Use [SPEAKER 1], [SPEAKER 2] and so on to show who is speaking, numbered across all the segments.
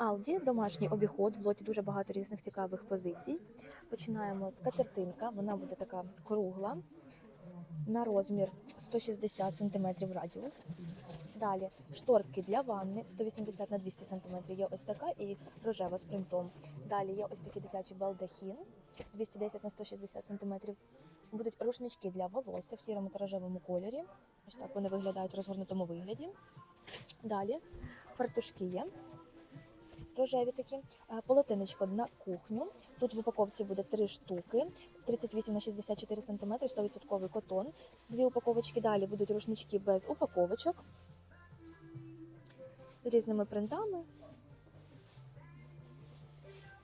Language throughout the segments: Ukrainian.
[SPEAKER 1] Алді, домашній обіход. В лоті дуже багато різних цікавих позицій. Починаємо з катертинка. Вона буде така кругла на розмір 160 см радіус. Далі штортки для ванни 180 на 200 см. Є ось така і рожева з принтом. Далі є ось такий дитячий балдахін 210 на 160 см. Будуть рушнички для волосся в сірому та рожевому кольорі. Ось так вони виглядають в розгорнутому вигляді. Далі фартушки є. Рожеві такі, Е, полотенечко на кухню. Тут в упаковці буде три штуки, 38 на 64 см, 100% котон. Дві упаковочки далі будуть рушнички без упаковочок з різними принтами.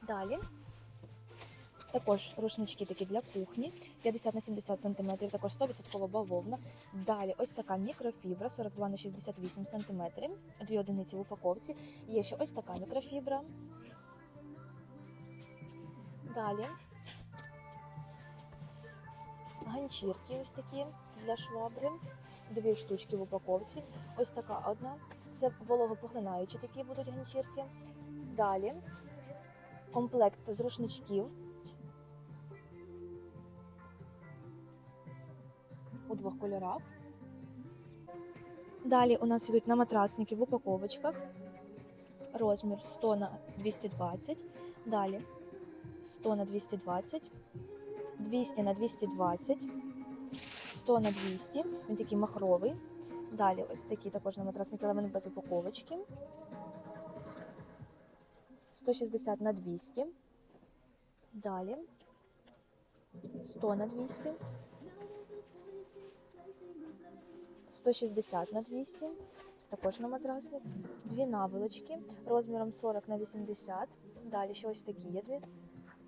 [SPEAKER 1] Далі також рушнички такі для кухні, 50 на 70 см, також 100% бавовна. Далі ось така мікрофібра, 42 на 68 см, дві одиниці в упаковці. Є ще ось така мікрофібра. Далі ганчірки ось такі для швабри, дві штучки в упаковці. Ось така одна. Це вологопоглинаючі такі будуть ганчірки. Далі комплект з рушничків двох кольорах. Далі у нас йдуть на матрасники в упаковочках. Розмір 100 на 220. Далі 100 на 220, 200 на 220, 100 на 200. Він такий махровий. Далі ось такі також на матрасники, але вони без упаковочки. 160 на 200. Далі 100 на 200. 160 на 200. Це також на матрасник. Дві наволочки розміром 40 на 80. Далі ще ось такі є дві.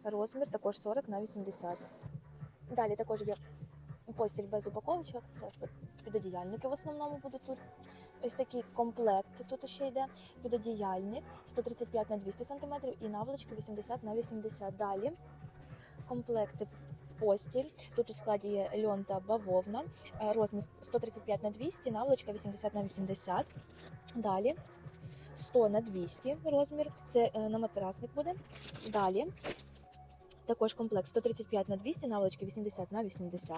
[SPEAKER 1] Розмір також 40 на 80. Далі також є постіль без упаковочок. Це підодіяльники в основному будуть тут. Ось такий комплект тут ще йде. Підодіяльник 135 на 200 см і наволочки 80 на 80. Далі комплекти постіль. Тут у складі є льон та бавовна. Е, Розмір 135 на 200, наволочка 80 на 80. Далі 100 на 200 розмір. Це е, на матрасник буде. Далі також комплект 135 на 200, наволочки 80 на 80.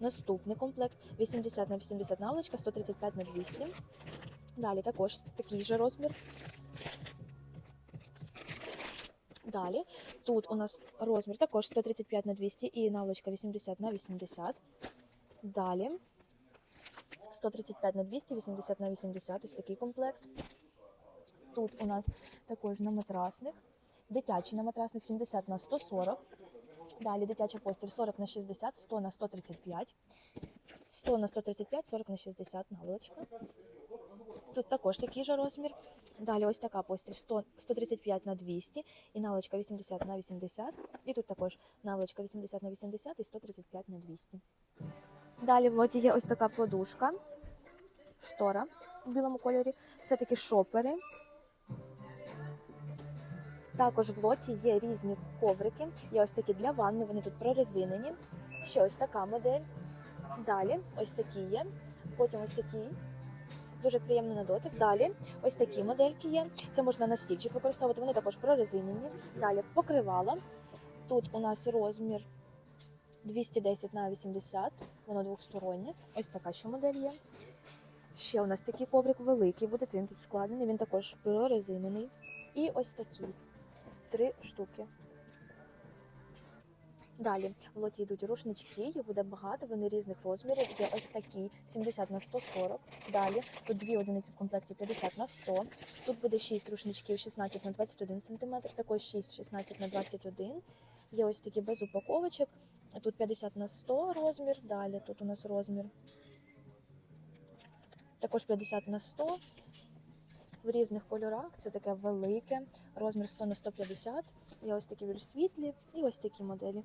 [SPEAKER 1] Наступний комплект 80 на 80 наволочка, 135 на 200. Далі також такий же розмір. Далі тут у нас розмір також 135 на 200 і наволочка 80 на 80. Далі 135 на 200, 80 на 80, ось такий комплект. Тут у нас також на матрасник. Дитячий на матрасник 70 на 140. Далі дитяча постіль 40 на 60, 100 на 135. 100 на 135, 40 на 60 наволочка. Тут також такий же розмір. Далі ось така постіль 100, 135 на 200 і наволочка 80 на 80. І тут також наволочка 80 на 80 і 135 на 200. Далі в лоті є ось така подушка, штора в білому кольорі. Це такі шопери. Також в лоті є різні коврики. Є ось такі для ванни, вони тут прорезинені. Ще ось така модель. Далі ось такі є. Потім ось такі. Дуже приємний на дотик. Далі ось такі модельки є. Це можна на стільчик використовувати. Вони також прорезинені. Далі покривала. Тут у нас розмір 210 на 80, воно двохстороннє. Ось така ще модель є. Ще у нас такий коврик великий, буде це він тут складений, він також прорезинений. І ось такі три штуки. Далі в лоті йдуть рушнички, їх буде багато, вони різних розмірів. Є ось такі 70 на 140. Далі тут дві одиниці в комплекті 50 на 100. Тут буде 6 рушничків 16 на 21 см, також 6 16 на 21 Є ось такі без упаковочок. Тут 50 на 100 розмір. Далі тут у нас розмір. Також 50 на 100 в різних кольорах. Це таке велике, розмір 100 на 150. Є ось такі більш світлі і ось такі моделі.